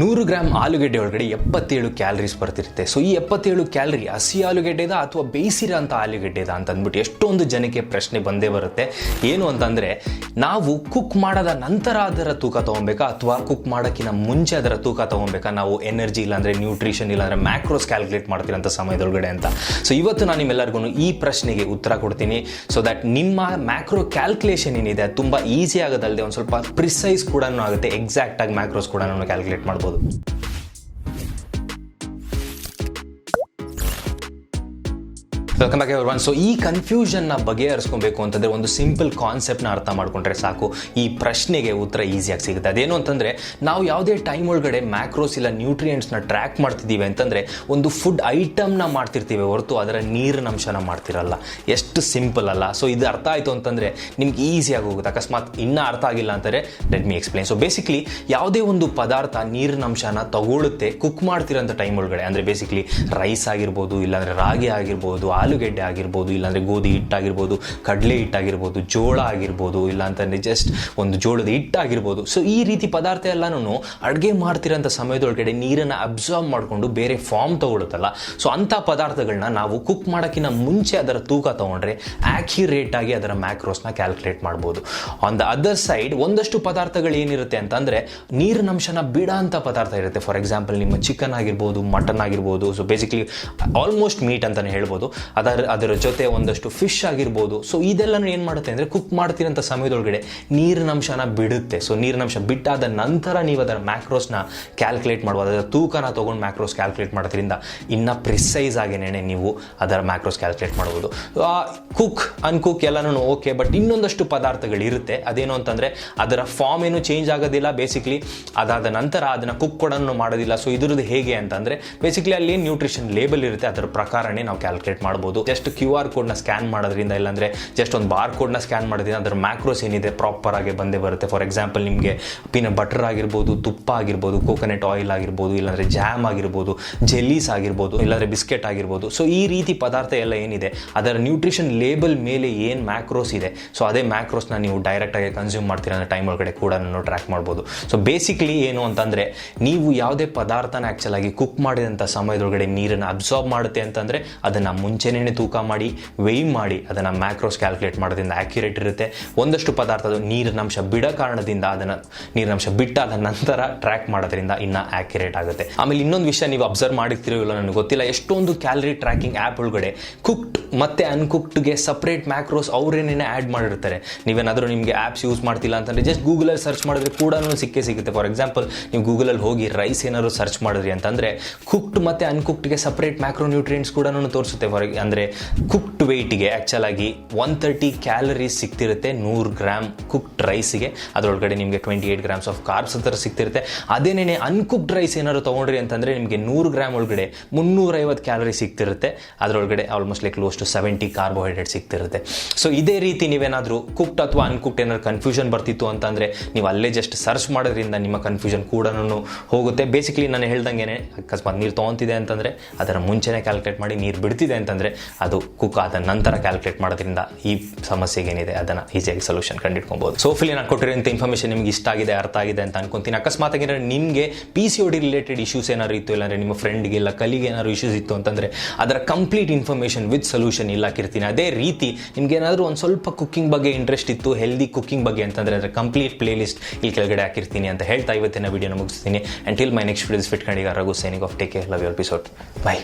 ನೂರು ಗ್ರಾಮ್ ಆಲೂಗಡ್ಡೆ ಒಳಗಡೆ ಎಪ್ಪತ್ತೇಳು ಕ್ಯಾಲರೀಸ್ ಬರ್ತಿರುತ್ತೆ. ಸೊ ಈ ಎಪ್ಪತ್ತೇಳು ಕ್ಯಾಲರಿ ಹಸಿ ಆಲೂಗೆಡ್ಡೆದ ಅಥವಾ ಬೇಯಿಸಿರೋ ಅಂತ ಆಲೂಗೆಡ್ಡೆದ ಅಂತ ಅಂದ್ಬಿಟ್ಟು ಎಷ್ಟೊಂದು ಜನಕ್ಕೆ ಪ್ರಶ್ನೆ ಬಂದೇ ಬರುತ್ತೆ. ಏನು ಅಂತಂದ್ರೆ, ನಾವು ಕುಕ್ ಮಾಡದ ನಂತರ ಅದರ ತೂಕ ತಗೊಬೇಕಾ ಅಥವಾ ಕುಕ್ ಮಾಡೋಕ್ಕಿಂತ ಮುಂಚೆ ಅದರ ತೂಕ ತಗೊಬೇಕಾ? ನಾವು ಎನರ್ಜಿ ಇಲ್ಲಾಂದರೆ ನ್ಯೂಟ್ರಿಷನ್ ಇಲ್ಲಾಂದ್ರೆ ಮ್ಯಾಕ್ರೋಸ್ ಕ್ಯಾಲ್ಕುಲೇಟ್ ಮಾಡ್ತಿರೋಂಥ ಸಮಯದೊಳಗಡೆ ಅಂತ. ಸೊ ಇವತ್ತು ನಾನು ನಿಮ್ಮೆಲ್ಲರಿಗೂ ಈ ಪ್ರಶ್ನೆಗೆ ಉತ್ತರ ಕೊಡ್ತೀನಿ. ಸೊ ದಟ್ ನಿಮ್ಮ ಮ್ಯಾಕ್ರೋ ಕ್ಯಾಲ್ಕುಲೇಷನ್ ಏನಿದೆ ತುಂಬ ಈಸಿ ಆಗೋದಲ್ಲದೆ ಒಂದು ಸ್ವಲ್ಪ ಪ್ರಿಸೈಸ್ ಕೂಡ ಆಗುತ್ತೆ ಎಕ್ಸಾಕ್ಟ್ ಆಗಿ ಮ್ಯಾಕ್ರೋಸ್ ಕೂಡ ಕ್ಯಾಲ್ಕುಲೇಟ್ ಮಾಡ್ಬೋದು. podemos. Welcome back everyone so ಈ ಕನ್ಫ್ಯೂಷನ್ನ ಬಗೆಹರಿಸ್ಕೊಬೇಕು ಅಂತಂದ್ರೆ ಒಂದು ಸಿಂಪಲ್ ಕಾನ್ಸೆಪ್ಟ್ನ ಅರ್ಥ ಮಾಡ್ಕೊಂಡ್ರೆ ಸಾಕು. ಈ ಪ್ರಶ್ನೆಗೆ ಉತ್ತರ ಈಸಿಯಾಗಿ ಸಿಗುತ್ತೆ. ಅದೇನು ಅಂತಂದ್ರೆ, ನಾವು ಯಾವುದೇ ಟೈಮ್ ಒಳಗಡೆ ಮ್ಯಾಕ್ರೋಸ್ ಇಲ್ಲ ನ್ಯೂಟ್ರಿಯೆಂಟ್ಸ್ನ ಟ್ರ್ಯಾಕ್ ಮಾಡ್ತಿದ್ದೀವಿ ಅಂತಂದ್ರೆ, ಒಂದು ಫುಡ್ ಐಟಮ್ನ ಮಾಡ್ತಿರ್ತೀವಿ ಹೊರತು ಅದರ ನೀರಿನ ಅಂಶನ ಮಾಡ್ತಿರಲ್ಲ. ಎಷ್ಟು ಸಿಂಪಲ್ ಅಲ್ಲ. ಸೊ ಇದು ಅರ್ಥ ಆಯಿತು ಅಂತಂದ್ರೆ ನಿಮ್ಗೆ ಈಸಿಯಾಗಿ ಹೋಗುತ್ತೆ. ಅಕಸ್ಮಾತ್ ಇನ್ನೂ ಅರ್ಥ ಆಗಿಲ್ಲ ಅಂತಾರೆ let me explain so basically ಯಾವುದೇ ಒಂದು ಪದಾರ್ಥ ನೀರಿನ ಅಂಶನ ತಗೊಳುತ್ತೆ ಕುಕ್ ಮಾಡ್ತಿರೋಂಥ ಟೈಮ್ ಒಳಗಡೆ. ಅಂದರೆ ಬೇಸಿಕ್ಲಿ ರೈಸ್ ಆಗಿರ್ಬೋದು, ಇಲ್ಲಾಂದರೆ ರಾಗಿ ಆಗಿರ್ಬೋದು ಆಲೂಗೆಡ್ಡೆ ಆಗಿರ್ಬೋದು, ಇಲ್ಲಾಂದರೆ ಗೋಧಿ ಹಿಟ್ಟಾಗಿರ್ಬೋದು, ಕಡಲೆ ಹಿಟ್ಟಾಗಿರ್ಬೋದು, ಜೋಳ ಆಗಿರ್ಬೋದು ಇಲ್ಲ ಅಂತಂದರೆ ಜಸ್ಟ್ ಒಂದು ಜೋಳದ ಹಿಟ್ಟಾಗಿರ್ಬೋದು. ಸೊ ಈ ರೀತಿ ಪದಾರ್ಥ ಎಲ್ಲನೂ ಅಡುಗೆ ಮಾಡ್ತಿರೋಂಥ ಸಮಯದೊಳಗಡೆ ನೀರನ್ನು ಅಬ್ಸಾರ್ಬ್ ಮಾಡಿಕೊಂಡು ಬೇರೆ ಫಾರ್ಮ್ ತಗೊಳುತ್ತಲ್ಲ. ಸೊ ಅಂಥ ಪದಾರ್ಥಗಳನ್ನ ನಾವು ಕುಕ್ ಮಾಡೋಕ್ಕಿಂತ ಮುಂಚೆ ಅದರ ತೂಕ ತಗೊಂಡ್ರೆ ಆಕ್ಯುರೇಟ್ ಆಗಿ ಅದರ ಮ್ಯಾಕ್ರೋಸ್ನ ಕ್ಯಾಲ್ಕುಲೇಟ್ ಮಾಡ್ಬೋದು. ಆನ್ ದ ಅದರ್ ಸೈಡ್ ಒಂದಷ್ಟು ಪದಾರ್ಥಗಳು ಏನಿರುತ್ತೆ ಅಂತಂದರೆ ನೀರಿನ ಅಂಶನ ಬಿಡ ಅಂತ ಪದಾರ್ಥ ಇರುತ್ತೆ. ಫಾರ್ ಎಕ್ಸಾಂಪಲ್ ನಿಮ್ಮ ಚಿಕನ್ ಆಗಿರ್ಬೋದು ಮಟನ್ ಆಗಿರ್ಬೋದು ಸೊ ಬೇಸಿಕಲಿ ಆಲ್ಮೋಸ್ಟ್ ಮೀಟ್ ಅಂತಲೇ ಹೇಳ್ಬೋದು. ಅದರ ಅದರ ಜೊತೆ ಒಂದಷ್ಟು ಫಿಶ್ ಆಗಿರ್ಬೋದು. ಸೊ ಇದೆಲ್ಲನೂ ಏನು ಮಾಡುತ್ತೆ ಅಂದರೆ ಕುಕ್ ಮಾಡ್ತೀರಂಥ ಸಮಯದೊಳಗಡೆ ನೀರಿನಂಶನ ಬಿಡುತ್ತೆ. ಸೊ ನೀರಿನಂಶ ಬಿಟ್ಟಾದ ನಂತರ ನೀವು ಅದರ ಮ್ಯಾಕ್ರೋಸ್ನ ಕ್ಯಾಲ್ಕುಲೇಟ್ ಮಾಡ್ಬೋದು ಅದರ ತೂಕನ ತೊಗೊಂಡು ಮ್ಯಾಕ್ರೋಸ್ ಕ್ಯಾಲ್ಕುಲೇಟ್ ಮಾಡೋದ್ರಿಂದ ಇನ್ನೂ ಪ್ರಿಸೈಸ್ ಆಗಿನೇ ನೀವು ಅದರ ಮ್ಯಾಕ್ರೋಸ್ ಕ್ಯಾಲ್ಕುಲೇಟ್ ಮಾಡ್ಬೋದು. ಕುಕ್ ಅನ್ಕುಕ್ ಎಲ್ಲನೂ ಓಕೆ ಬಟ್ ಇನ್ನೊಂದಷ್ಟು ಪದಾರ್ಥಗಳು ಇರುತ್ತೆ ಅದೇನು ಅಂತಂದರೆ ಅದರ ಫಾರ್ಮ್ ಏನು ಚೇಂಜ್ ಆಗೋದಿಲ್ಲ ಬೇಸಿಕ್ಲಿ ಅದಾದ ನಂತರ ಅದನ್ನು ಕುಕ್ ಕೂಡ ಮಾಡೋದಿಲ್ಲ. ಸೊ ಇದ್ರದ್ದು ಹೇಗೆ ಅಂತಂದರೆ ಬೇಸಿಕ್ಲಿ ಅಲ್ಲಿ ನ್ಯೂಟ್ರಿಷನ್ ಲೇಬಲ್ ಇರುತ್ತೆ, ಅದರ ಪ್ರಕಾರನೇ ನಾವು ಕ್ಯಾಲ್ಕುಲೇಟ್ ಮಾಡ್ಬೋದು. ಜಸ್ಟ್ ಕ್ಯೂ ಆರ್ ಕೋಡ್ನ ಸ್ಕ್ಯಾನ್ ಮಾಡೋದ್ರಿಂದ ಇಲ್ಲಾಂದರೆ ಜಸ್ಟ್ ಒಂದು ಬಾರ್ ಕೋಡ್ನ ಸ್ಕ್ಯಾನ್ ಮಾಡೋದ್ರಿಂದ ಅದರ ಮ್ಯಾಕ್ರೋಸ್ ಏನಿದೆ ಪ್ರಾಪರ್ ಆಗಿ ಬಂದೇ ಬರುತ್ತೆ. ಫಾರ್ ಎಕ್ಸಾಂಪಲ್ ನಿಮಗೆ ಪೀನಟ್ ಬಟರ್ ಆಗಿರ್ಬೋದು, ತುಪ್ಪ ಆಗಿರ್ಬೋದು ಕೋಕೋನಟ್ ಆಯಿಲ್ ಆಗಿರ್ಬೋದು, ಇಲ್ಲಾಂದರೆ ಜಾಮ್ ಆಗಿರ್ಬೋದು ಜೆಲ್ಲೀಸ್ ಆಗಿರ್ಬೋದು, ಇಲ್ಲಾಂದರೆ ಬಿಸ್ಕೆಟ್ ಆಗಿರ್ಬೋದು. ಸೊ ಈ ರೀತಿ ಪದಾರ್ಥ ಎಲ್ಲ ಏನಿದೆ, ಅದರ ನ್ಯೂಟ್ರಿಷನ್ ಲೇಬಲ್ ಮೇಲೆ ಏನು ಮ್ಯಾಕ್ರೋಸ್ ಇದೆ ಸೊ ಅದೇ ಮ್ಯಾಕ್ರೋಸ್ನ ನೀವು ಡೈರೆಕ್ಟಾಗಿ ಕನ್ಸ್ಯೂಮ್ ಮಾಡ್ತೀರ ಅನ್ನೋ ಟೈಮ್ ಒಳಗಡೆ ಕೂಡ ಟ್ರ್ಯಾಕ್ ಮಾಡ್ಬೋದು. ಸೊ ಬೇಸಿಕ್ಲಿ ಏನು ಅಂತಂದರೆ, ನೀವು ಯಾವುದೇ ಪದಾರ್ಥನ ಆ್ಯಕ್ಚುಲಾಗಿ ಕುಕ್ ಮಾಡಿದಂಥ ಸಮಯದೊಳಗಡೆ ನೀರನ್ನು ಅಬ್ಸಾರ್ಬ್ ಮಾಡುತ್ತೆ ಅಂತಂದರೆ ಅದನ್ನು ಮುಂಚೆನೇ ತೂಕ ಮಾಡಿ ವೆಯ್ ಮಾಡಿ ಅದನ್ನು ಮ್ಯಾಕ್ರೋಸ್ ಕ್ಯಾಲ್ಕುಲೇಟ್ ಮಾಡೋದ್ರಿಂದ ಆ್ಯಕ್ಯುರೇಟ್ ಇರುತ್ತೆ. ಒಂದಷ್ಟು ಪದಾರ್ಥದ ನೀರಿನಂಶ ಬಿಡೋ ಕಾರಣದಿಂದ ಅದನ್ನು, ನೀರಿನಂಶ ಬಿಟ್ಟಾದ ನಂತರ ಟ್ರ್ಯಾಕ್ ಮಾಡೋದ್ರಿಂದ ಇನ್ನ ಆ್ಯಕ್ಯುರೇಟ್ ಆಗುತ್ತೆ. ಆಮೇಲೆ ಇನ್ನೊಂದು ವಿಷಯ ನೀವು ಅಬ್ಸರ್ವ್ ಮಾಡಿರ್ತೀರೋ ಇಲ್ಲ ನನಗೆ ಗೊತ್ತಿಲ್ಲ. ಎಷ್ಟೊಂದು ಕ್ಯಾಲರಿ ಟ್ರ್ಯಾಕಿಂಗ್ ಆ್ಯಪ್ ಒಳಗಡೆ ಕುಕ್ಡ್ ಮತ್ತು ಅನ್ಕುಕ್ಡ್ಗೆ ಸಪ್ರೇಟ್ ಮ್ಯಾಕ್ರೋಸ್ ಅವರೇನೇ ಆ್ಯಡ್ ಮಾಡಿರ್ತಾರೆ. ನೀವೇನಾದರೂ ನಿಮಗೆ ಆ್ಯಪ್ಸ್ ಯೂಸ್ ಮಾಡ್ತಿಲ್ಲ ಅಂತಂದರೆ ಜಸ್ಟ್ ಗೂಗಲಲ್ಲಿ ಸರ್ಚ್ ಮಾಡಿದ್ರೆ ಕೂಡ ಸಿಕ್ಕೇ ಸಿಗುತ್ತೆ. ಫಾರ್ ಎಕ್ಸಾಂಪಲ್ ನೀವು ಗೂಗಲಲ್ಲಿ ಹೋಗಿ ರೈಸ್ ಏನಾದ್ರು ಸರ್ಚ್ ಮಾಡಿದ್ರಿ ಅಂತಂದರೆ ಕುಕ್ಡ್ ಮತ್ತು ಅನ್ಕುಕ್ಡ್ಗೆ ಸಪ್ರೇಟ್ ಮ್ಯಾಕ್ರೋ ನ್ಯೂಟ್ರಿಯೆಂಟ್ಸ್ ಕೂಡ ತೋರಿಸುತ್ತೆ ಫಾರ್ ಅಂದರೆ ಕುಕ್ಡ್ ವೆಯ್ಟಿಗೆ ಆ್ಯಕ್ಚುಲಾಗಿ ಒನ್ ತರ್ಟಿ ಕ್ಯಾಲರೀಸ್ ಸಿಗ್ತಿರುತ್ತೆ ನೂರು ಗ್ರಾಮ್ ಕುಕ್ಡ್ ರೈಸಿಗೆ ಅದರೊಳಗಡೆ ನಿಮಗೆ twenty eight grams of carbs ಅಂತ ಸಿಗ್ತಿರುತ್ತೆ ಅದೇನೇ ಅನ್ಕುಕ್ಡ್ ರೈಸ್ ಏನಾದ್ರು ತೊಗೊಂಡ್ರಿ ಅಂತಂದರೆ ನಿಮಗೆ ನೂರು ಗ್ರಾಮ್ ಒಳಗಡೆ ಮುನ್ನೂರೈವತ್ತು ಕ್ಯಾಲರಿ ಸಿಗ್ತಿರುತ್ತೆ ಅದರೊಳಗಡೆ almost like close to seventy carbohydrate ಸಿಗ್ತಿರುತ್ತೆ. So ಇದೇ ರೀತಿ ನೀವೇನಾದರೂ ಕುಕ್ಟ್ ಅಥವಾ ಅನ್ಕುಕ್ಟ್ ಏನಾದ್ರು ಕನ್ಫ್ಯೂಷನ್ ಬರ್ತಿತ್ತು ಅಂತಂದರೆ ನೀವು ಅಲ್ಲೇ ಜಸ್ಟ್ ಸರ್ಚ್ ಮಾಡೋದ್ರಿಂದ ನಿಮ್ಮ ಕನ್ಫ್ಯೂಷನ್ ಕೂಡ ಹೋಗುತ್ತೆ. ಬೇಸಿಕಲಿ ನಾನು ಹೇಳ್ದಂಗೆ ಅಕಸ್ಮಾತ್ ನೀರು ತೊಗೊತಿದೆ ಅಂತಂದರೆ ಅದರ ಮುಂಚೆನೇ ಕ್ಯಾಲ್ಕುಲೇಟ್ ಮಾಡಿ ನೀರು ಬಿಡ್ತಿದೆ ಅಂತಂದರೆ, ಅದು ಕುಕ್ ಆದ ನಂತರ ಕ್ಯಾಲ್ಕುಲೇಟ್ ಮಾಡೋದ್ರಿಂದ ಈ ಸಮಸ್ಯೆಗೆ ಏನಿದೆ ಅದನ್ನು ಈಸಿಯಾಗಿ ಸೊಲ್ಯೂಷನ್ ಕಂಡಿಡ್ಕೊಬೋದು ಸೊ ಫಿಲಿ ನಾನು ಕೊಟ್ಟಿರೋಂಥ ಇನ್ಫಾರ್ಮೇಷನ್ ನಿಮ್ಗೆ ಇಷ್ಟ ಆಗಿದೆ, ಅರ್ಥ ಆಗಿದೆ ಅಂತ ಅನ್ಕೊಂತೀನಿ. ಅಕಸ್ಮಾತ್ ಏನಾದ್ರೆ ನಿಮಗೆ P C D related issues ಏನಾದ್ರು ಇತ್ತು, ಇಲ್ಲಾಂದರೆ ನಿಮ್ಮ ಫ್ರೆಂಡ್ಗೆ ಇಲ್ಲ ಕಲಿಗೆ ಏನಾದ್ರು ಇಶ್ಯೂಸ್ ಇತ್ತು ಅಂತಂದರೆ, ಅದರ ಕಂಪ್ಲೀಟ್ ಇನ್ಫಾರ್ಮೇಷನ್ ವಿತ್ ಸೊಲ್ಯೂಷನ್ ಇಲ್ಲ ಕಿರ್ತೀನಿ. ಅದೇ ರೀತಿ ನಿಮ್ಗೆ ಏನಾದರೂ ಒಂದು ಸ್ವಲ್ಪ ಕುಕ್ಕಿಂಗ್ ಬಗ್ಗೆ ಇಂಟ್ರೆಸ್ಟ್ ಇತ್ತು ಹೆಲ್ದಿ ಕುಕ್ಕಿಂಗ್ ಬಗ್ಗೆ ಅಂತಂದರೆ ಅದರ ಕಂಪ್ಲೀಟ್ ಪ್ಲೇಲಿಸ್ಟ್ ಇಲ್ಲಿ ಕೆಳಗಡೆ ಹಾಕಿರ್ತೀನಿ ಅಂತ ಹೇಳ್ತಾ ಇವತ್ತಿನ ವಿಡಿಯೋನ ಮುಗಿಸ್ತೀನಿ. And till my next videos fit ಕಂಡಿಗೆ Raghu signing off take love you episode bye